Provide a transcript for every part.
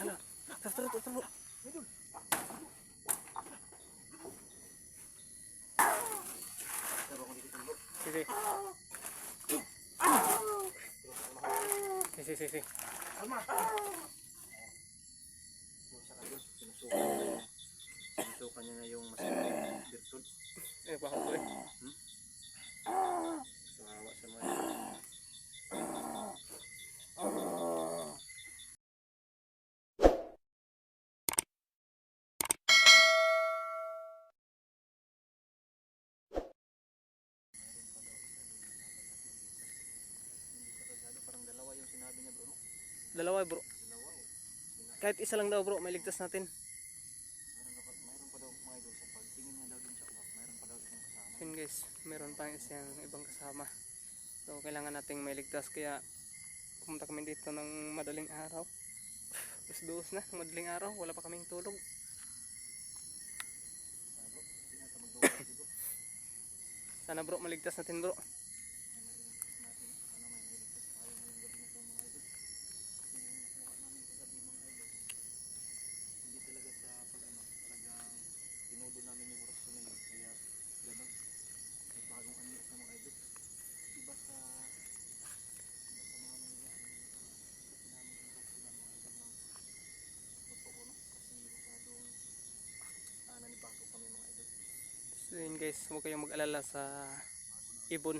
Hala. Tara, tara, tara. Sige. Sige, sige, sige. Sinusukan niya na yung masamang virtud. Eh, baka ko eh. Kawawa sa mga Parang dalawa yung sinabi niya bro. no? Dalawa bro. Dalawa oh. Sina- Kahit isa lang daw bro, may ligtas natin. Mayroon, pa, mayroon daw mga idol pagtingin niya daw dun. Mayroon pa daw isang kasama. Yun guys, meron pa siyang ibang kasama. So kailangan nating may ligtas kaya pumunta kami dito ng madaling araw. Tapos duos na, madaling araw, wala pa kaming tulog. Sana bro, maligtas natin bro. Hindi talaga sa pag ano, talagang tinudo namin yung orasyon na yun. Kaya gano'n. May bagong ano sa mga idol. Iba sa iba sa mga nangyayari kasi namin yung orasyon ng mga idol ng totoo no. Kasi masyadong ah, nanibago kami mga idol. So yun guys, huwag kayong mag-alala sa ibon.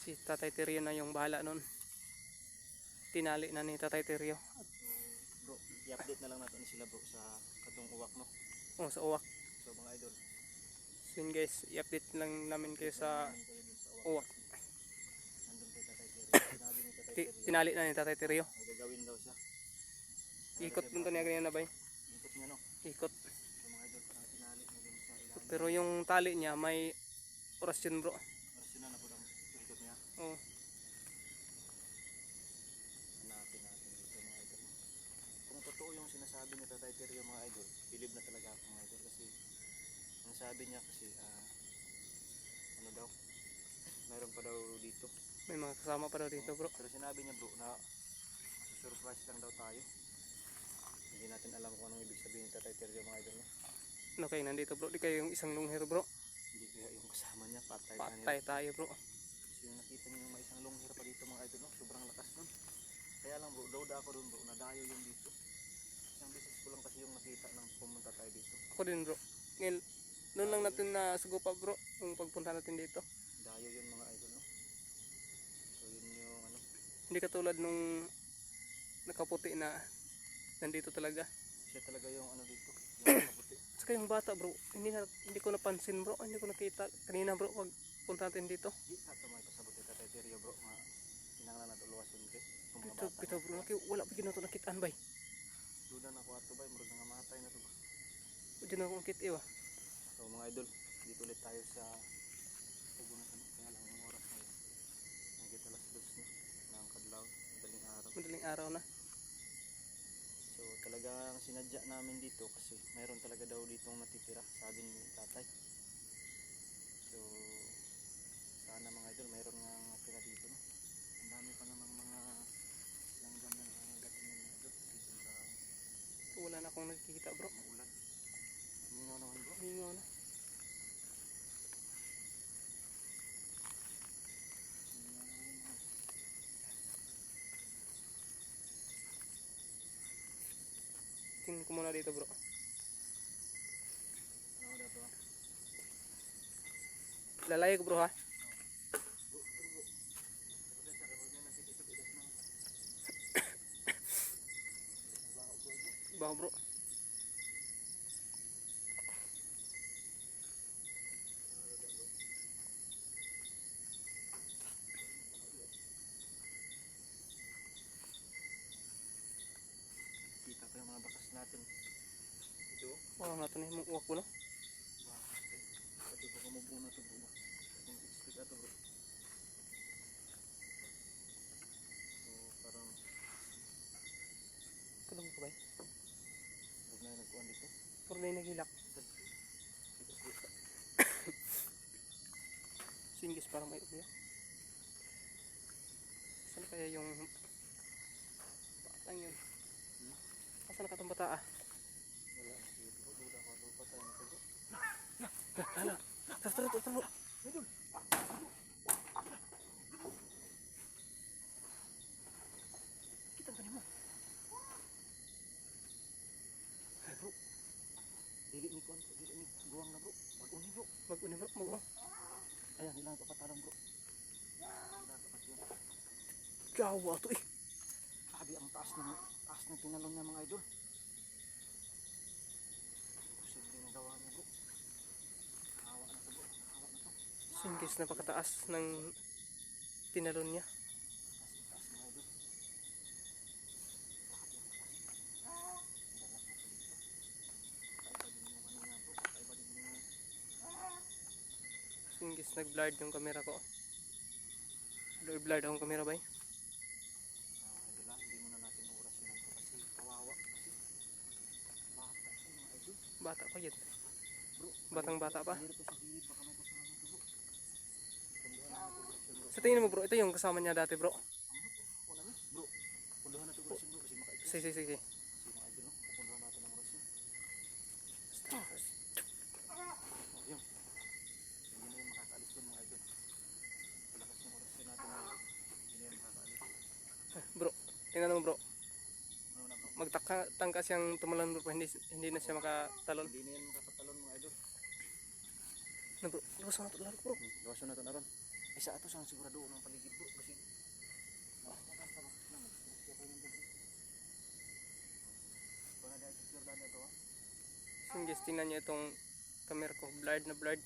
Si Tatay Teryo na yung bahala nun. Tinali na ni Tatay Teryo. Bro, i-update na lang natin sila bro sa katong uwak no. Oh, sa uwak. So mga idol, So yun guys, i-update lang namin kayo sa uwak. tinali na ni Tatay Teryo. Gagawin daw siya. Ikot punta niya ganyan na ba? Ikot niya no. Ikot. So mga idol, parang tinali na dun sa ilalim. Pero yung tali niya may orasyon bro. Orasyon na na po ang ikot niya. Oh, Hanapin natin dito mga idol. Kung totoo yung sinasabi ni Tatay Terry mga idol, believe na talaga ako mga idol kasi ang sabi niya kasi ah ano daw mayroon pa daw dito may mga kasama pa daw dito bro. pero sinabi niya bro na surprise lang daw tayo hindi natin alam kung anong ibig sabihin ni Tatay Terry mga idol no? Ano kayo nandito bro? Di kayo yung isang lunghero bro. hindi kaya yung kasama niya patay, Patay tayo bro. So yung nakita niyo yung may isang long hair pa dito mga idol, no? sobrang lakas nun. Kaya lang bro, load ako dun bro, nadayo yung dito. Isang beses ko lang kasi yung nakita nang pumunta tayo dito. Ako din bro. Ngayon, noon lang natin na sugupa bro. Yung pagpunta natin dito. Dayo yun mga idol, no? So yun yung ano, Hindi katulad nung nakaputi na nandito talaga. siya talaga yung ano dito, yung Saka yung bata bro, hindi, na, hindi ko napansin bro. Hindi ko nakita kanina bro pag punta natin dito. Di ato ito tayo bro, nga kinanglan na luwas yun kay. Mga dito bro. Naki, wala pa ginato nakitaan bay. Duda na ko ato ba, murag nga matay na to ba. Diyan na akong kit iwa. So mga idol, dito ulit tayo sa Tugunan ano, kaya lang ang oras ngayon. Nagkita alas dos na, ng kadlaw, madaling araw. Madaling araw na. So talagang sinadya namin dito kasi mayroon talaga daw ditong natitira, sabi ni tatay. So sana mga idol, mayroon nga natira dito. No? Ang dami pa namang mga langgam na nangangagat ng mga idol. Sobrang Wala na akong nakikita bro. maulan. Mingaw naman bro. Hingaw na. Mingaw naman yung mga Tingnan ko muna dito bro. ano daw to? ah? Lalay ko bro ha. Bro, bro, bro. Kapag sa kapag may nakikita-idas na. Baho bro, bro. Baho bro. Kita pa yung mga bakas natin. Ito. Na yung uwak ko eh. Pati ko kumubuna to bro. Kung expect ato bro. So parang Kulong ko ba? huwag na yung nagkuhan dito. Puro na yung naghilak. Singis parang may. Saan kaya yung Saan yun? Asa na katong bata ah? Wala. Sige bro. Duda ko. Duda patay na ito bro. Hala. Tara, tara, tara, tara. Kita ba nimo? Bro. Dili ni kuan. Dili ni buwang na bro. Bago ni bro. Mag-uni bro, mag Ayan. Ilang kapataran bro. Ilang kapataran. Gawa to eh. Sabi ang taas ng taas ng tinalon niya mga idol. Posible na gawa niya bro. Hawa na to. Hawa na to. Singgis na pakataas ng tinalon niya. Kaiba din yung Singgis nag-blurred yung camera ko. Blur blurred akong camera ba eh? Ah, idol ah, hindi muna natin oras yun ito kasi kawawa kasi bata siya mga idol. Bata pa yun. Bro, Batang bata pa. Sa yun. Sa tingin mo bro, ito yung kasama niya dati bro. Yun. Sige, sige, sige. Yun. Oh, yun. Yun yun yun. Bro, tingnan mo bro. Ano na bro? Magtaka tangka siyang tumalon bro, hindi, hindi na siya makatalon. Hindi na yan makapatalon mga idol. Na bro, lawas na ito lalo bro. Gawas na ito na ron. Isa ato siyang sigurado ng paligid bro. Kasi mas matas na ba? Nang, kaya pa yun bro. Na dahil secure dahil ito ha. Singgis, tingnan niyo itong camera ko. Blurred na blurred.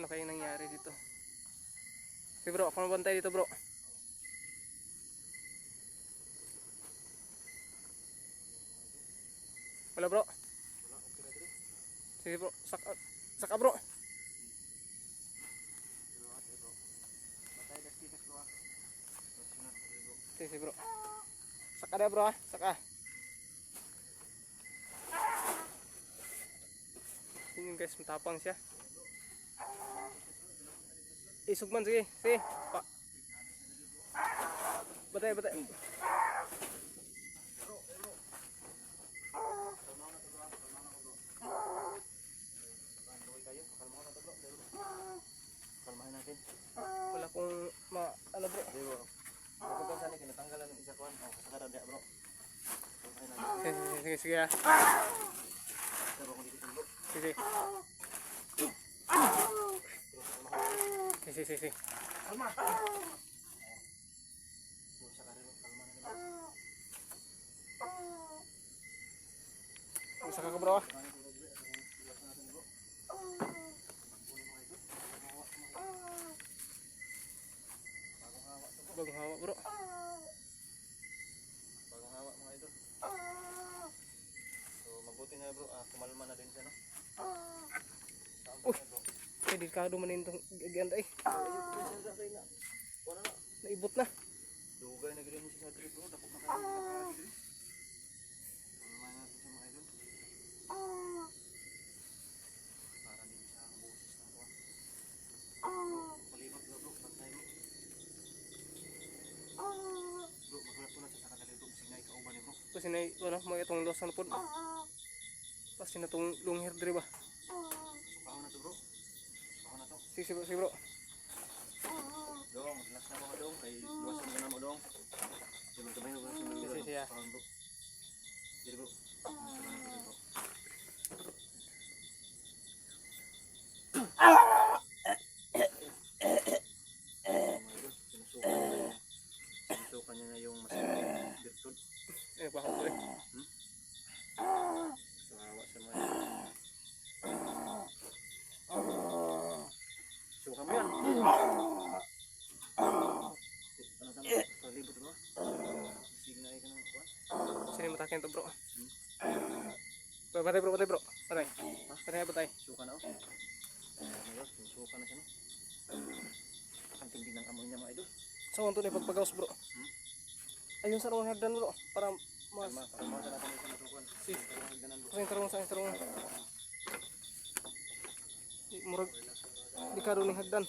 Ano kayong nangyari dito? Sige bro, ako nabantay dito bro. Wala bro. Wala, okay na dito. Sige bro, saka, saka bro. Pero ate bro. Patay das kitas bro ha. Gawas na okay bro. Sige, sige bro. Saka na bro ah, saka. Yun yung guys, matapang siya. Isugman, sige, sige. Pa. Batay, batay. Pakanduwi kayo. Pakalmahan na to bro. Dahil bro. Pakalmahin natin. Wala kong ma... Ano bro? Dahil bro. Kapag ka saan kinatanggalan ng isa kuhan. Oh, kasakaran niya bro. Sige, sige, sige, sige ah. Sige, sige, sige, sige. Kalma! Karilo, kalma na nila. Saka ka bro ah. Kalma na nila, bro. Iwas na natin, bro. Kunin mo kayo, bro. Bagong hawa. Bagong hawa bro. Bagong hawa mga idol. So, mabuti nga, bro. Ah, kumalma na din siya, no? Uy. Eh, delikado man yung ganda eh. Ayun, na. Naibot na. Dugay na ganyan siya sa trip, bro. Dako na kayo. Dako na Kalma natin siya, mga idol. Para din siya ang boses ng kuwan. Palibot, bro, bro. Pantay, bro. Bro, magulat ko na siya sa kanila, bro. Sinay kauban na, ano, mga itong losan na po. Kasi na itong long hair dre ba? Sukahan na to, bro. Sukahan na to. Sige, sige bro, sige bro. Dong, last na mga dong. Kay luwasan ka na mo, dong. Sige, magkabay mo Sige, sige, ah. Bro. Sige, bro. Sukahan na to, bro. Sinusukan niya. Sinusukan niya na yung masakit virtud. Eh, bakit to eh. Kawawa sa mga Suka mo yan. Ano tama? Palibot mo? Signal ka ng kuwan? Sino yung matakin to bro? Ba- Batay bro, batay bro. Batay. Batay, batay. Suka na oh. Ano Suka na siya no? Ang tindi ng amoy niya mga idol. So, ang tunay pagpagawas bro. Ayun sa long hair dan bro. Para mas... Sa tarong sa tarong. Murag. Delikado ni hagdan.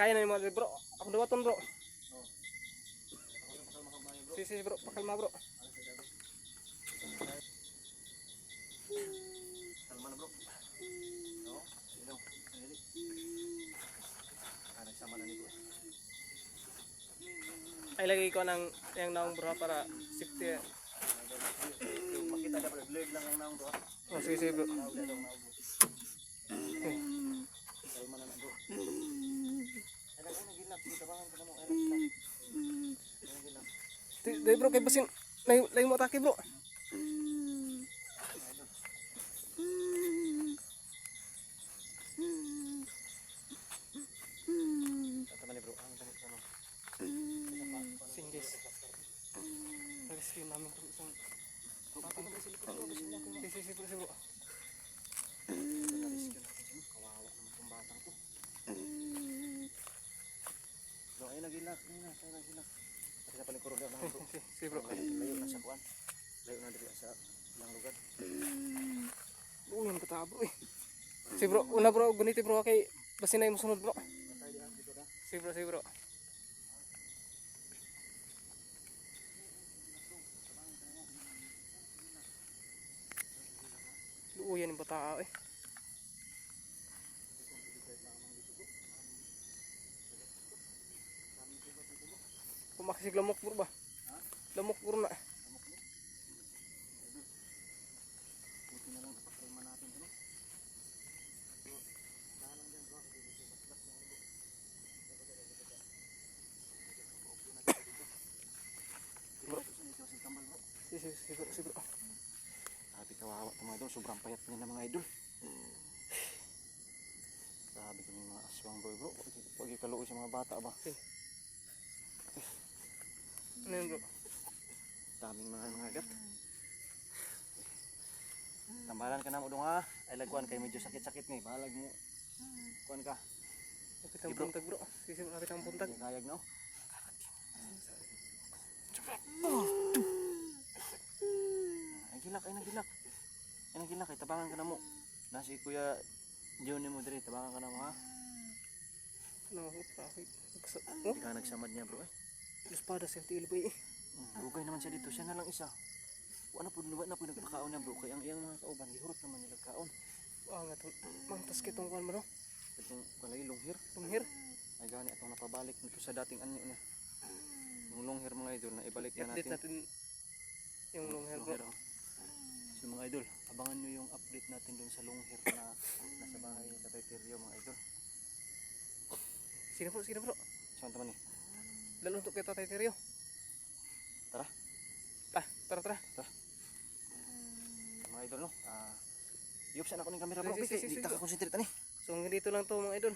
Kaya na yung mga bro. Ako dawaton bro. Si si bro, pakalma bro. Kalma na bro. Oo. Sino? Ah, nagsama na ni bro. Ay lagay ko ng yung naong bro para safety. Makita bro, blurred lang ang naong bro. Oh, si si bro. Kalma na bro. Ay, nag- ay, nagilap. Dito ba ang mo? Ay, nagilap. Ay, nagilap. Di, di bro kay basin. Lay lay mo atake bro. Ni bro. Ang dami sa ano. Singgis. Rescue namin kung isang bata na si bro. Si si si bro si bro. Na-rescue natin siya. Kawawa naman itong batang to. Bro, ayun nagilak. Ayun na, ayun nagilak. Kasi paling kurulyo na bro. Si bro. Layo na sa kuwan. Layo na dito sa ilang lugar. Uy, ang bata bro eh. Si bro, una bro, guniti bro kay basin na yung sunod bro. Si bro, si bro. Luuyan yung bata eh. Pumakisig lamok bro ba? Lamok bro na. Buti na lang kapakalma natin ito. no? Bro, dahan lang dyan bro. Kasi dito mas lak na ano bro. Bro, dito si kambal bro. Si, si, si bro, si bro. Grabe kawawa ito mga idol. Sobrang payat niya ng mga idol. Grabe kami mga aswang bro bro. Pag ikaluoy sa mga bata ba. Ano yun bro? Daming mga mga agat. Tambalan ka na mo dong ha. Ay lagwan kay medyo sakit-sakit ni. Balag mo. Kuan ka. Lapit ang puntag bro. Si, si, lapit ang puntag. Kayag no. Ay gilak ay nagilak. Ay nagilak ay tabangan ka na mo. Nasi kuya Johnny mo diri tabangan ka na mo ha. Ano traffic. Oh, Hindi ka nagsamad niya bro eh. Espada sa tilo ba eh. Mm, Rugay naman siya dito. Siya na lang isa. Wala po, wala po nagpakaon niya bro. Kaya ang iyang mga kauban, gihurot naman nila kaon. Nga to. Mangtas kitong kuhan mo no? Itong walay longhir. Lumhir. Ay gani atong napabalik nito sa dating anyo niya. Yung longhir mga idol na ibalik na natin. natin yung. Longhir, oh. So mga idol, abangan nyo yung update natin dun sa longhir na nasa bahay ni Tatay Terrio mga idol. Sino bro? Sino bro? Saan taman ni? Lalo untuk kita tayo Teryo. Tara. Ah, tara tara. Mga idol no. Ah, Iyop sana ako ng camera bro. Si, si, si, Hindi si, ka concentrate ani. So hanggang dito lang to mga idol.